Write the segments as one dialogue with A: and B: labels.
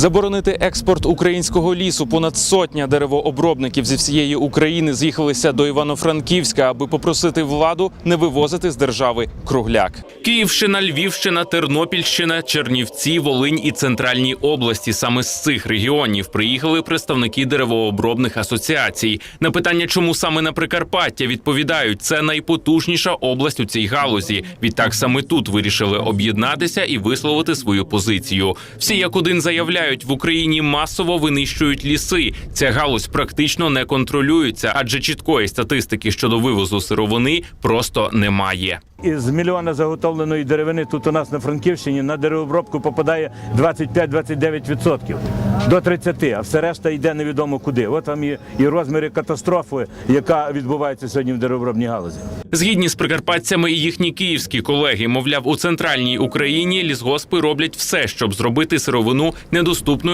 A: Заборонити експорт українського лісу. Понад сотня деревообробників зі всієї України з'їхалися до Івано-Франківська, аби попросити владу не вивозити з держави кругляк. Київщина, Львівщина, Тернопільщина, Чернівці, Волинь і центральні області. Саме з цих регіонів приїхали представники деревообробних асоціацій. На питання, чому саме на Прикарпаття відповідають, це найпотужніша область у цій галузі. Відтак саме тут вирішили об'єднатися і висловити свою позицію. Всі як один заявляють, в Україні масово винищують ліси. Ця галузь практично не контролюється, адже чіткої статистики щодо вивозу сировини просто немає.
B: Із мільйона заготовленої деревини тут у нас на Франківщині на деревообробку попадає 25-29% до 30, а все решта йде невідомо куди. От вам і, і розміри катастрофи, яка відбувається сьогодні в деревообробній галузі.
A: Згідні з прикарпатцями і їхні київські колеги, мовляв, у центральній Україні лісгоспи роблять все, щоб зробити сировину недоступною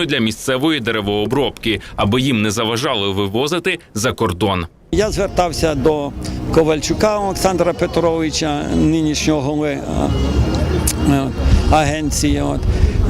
A: для місцевої деревообробки, аби їм не заважали вивозити за кордон.
C: Я звертався до Ковальчука Олександра Петровича, нинішнього голови е, е, агенції. От.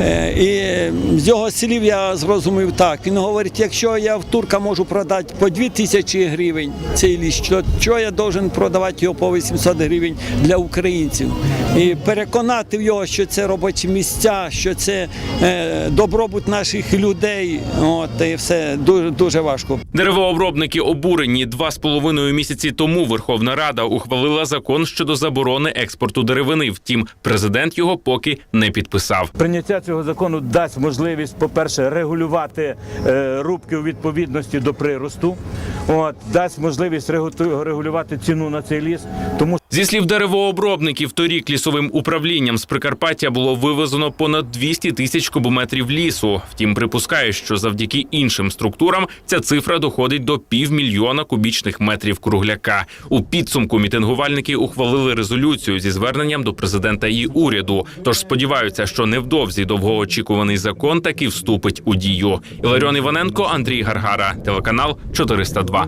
C: Е, І з його слів я зрозумів так. Він говорить, якщо я в турка можу продати по 2 тисячі гривень цей ліс, то чого я должен продавати його по 800 гривень для українців? І переконати його, що це робочі місця, що це е, добробут наших людей. От, і все дуже, дуже важко.
A: Деревообробники обурені два з половиною місяці тому. Верховна Рада ухвалила закон щодо заборони експорту деревини. Втім, президент його поки не підписав.
B: Прийняття цього закону дасть можливість, по-перше, регулювати е, рубки у відповідності до приросту. От, дасть можливість регулювати ціну на цей ліс. Тому
A: Зі слів деревообробників, торік лісовим управлінням з Прикарпаття було вивезено понад 200 тисяч кубометрів лісу. Втім, припускає, що завдяки іншим структурам ця цифра доходить до півмільйона кубічних метрів кругляка. У підсумку мітингувальники ухвалили резолюцію зі зверненням до президента і уряду. Тож сподіваються, що невдовзі довгоочікуваний закон таки вступить у дію. Іларіон Іваненко, Андрій Гаргара, телеканал 402.